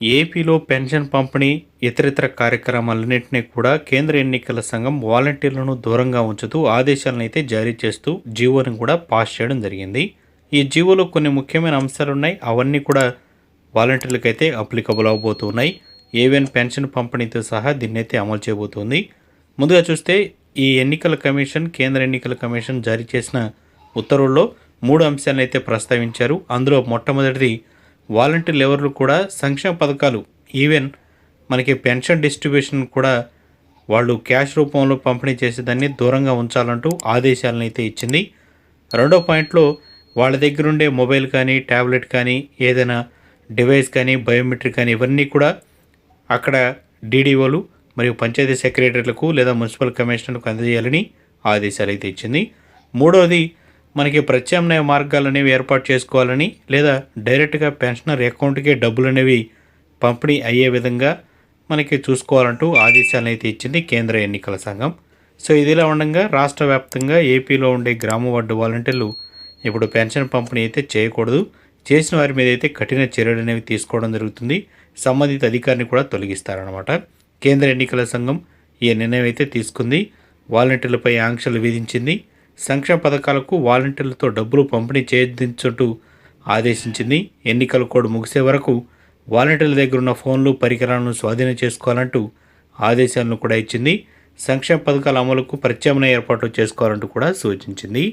ఏపీలో పెన్షన్ పంపిణీ ఇతరితర కార్యక్రమాలన్నింటినీ కూడా కేంద్ర ఎన్నికల సంఘం వాలంటీర్లను దూరంగా ఉంచుతూ ఆదేశాలను అయితే జారీ చేస్తూ జీవోని కూడా పాస్ చేయడం జరిగింది. ఈ జీవోలో కొన్ని ముఖ్యమైన అంశాలు ఉన్నాయి అవన్నీ కూడా వాలంటీర్లకు అయితే అప్లికబుల్ అవబోతున్నాయి. ఏవెన్ పెన్షన్ పంపిణీతో సహా దీన్ని అయితే అమలు చేయబోతుంది. ముందుగా చూస్తే ఈ ఎన్నికల కమిషన్ కేంద్ర ఎన్నికల కమిషన్ జారీ చేసిన ఉత్తర్వుల్లో మూడు అంశాలను అయితే ప్రస్తావించారు. అందులో మొట్టమొదటిది వాలంటీర్ ఎవరు కూడా సంక్షేమ పథకాలు ఈవెన్ మనకి పెన్షన్ డిస్ట్రిబ్యూషన్ కూడా వాళ్ళు క్యాష్ రూపంలో పంపిణీ చేసేదాన్ని దూరంగా ఉంచాలంటూ ఆదేశాలను అయితే ఇచ్చింది. రెండో పాయింట్లో వాళ్ళ దగ్గర ఉండే మొబైల్ కానీ ట్యాబ్లెట్ కానీ ఏదైనా డివైస్ కానీ బయోమెట్రిక్ కానీ ఇవన్నీ కూడా అక్కడ డీడీఓలు మరియు పంచాయతీ సెక్రటరీలకు లేదా మున్సిపల్ కమిషనర్లకు అందజేయాలని ఆదేశాలు అయితే ఇచ్చింది. మూడవది మనకి ప్రత్యామ్నాయ మార్గాలు అనేవి ఏర్పాటు చేసుకోవాలని లేదా డైరెక్ట్గా పెన్షనర్ అకౌంట్కే డబ్బులు అనేవి పంపిణీ అయ్యే విధంగా మనకి చూసుకోవాలంటూ ఆదేశాలను అయితే ఇచ్చింది కేంద్ర ఎన్నికల సంఘం. సో ఇదిలా ఉండగా రాష్ట్ర వ్యాప్తంగా ఏపీలో ఉండే గ్రామ వార్డు వాలంటీర్లు ఇప్పుడు పెన్షన్ పంపిణీ అయితే చేయకూడదు. చేసిన వారి మీద అయితే కఠిన చర్యలు అనేవి తీసుకోవడం జరుగుతుంది. సంబంధిత అధికారిని కూడా తొలగిస్తారనమాట కేంద్ర ఎన్నికల సంఘం ఈ నిర్ణయం అయితే తీసుకుంది. వాలంటీర్లపై ఆంక్షలు విధించింది. సంక్షేమ పథకాలకు వాలంటీర్లతో డబ్బులు పంపిణీ చేయదించుంటూ ఆదేశించింది. ఎన్నికల కోడ్ ముగిసే వరకు వాలంటీర్ల దగ్గర ఉన్న ఫోన్లు పరికరాలను స్వాధీనం చేసుకోవాలంటూ ఆదేశాలను కూడా ఇచ్చింది. సంక్షేమ పథకాల అమలుకు ప్రత్యామ్నాయ ఏర్పాట్లు చేసుకోవాలంటూ కూడా సూచించింది.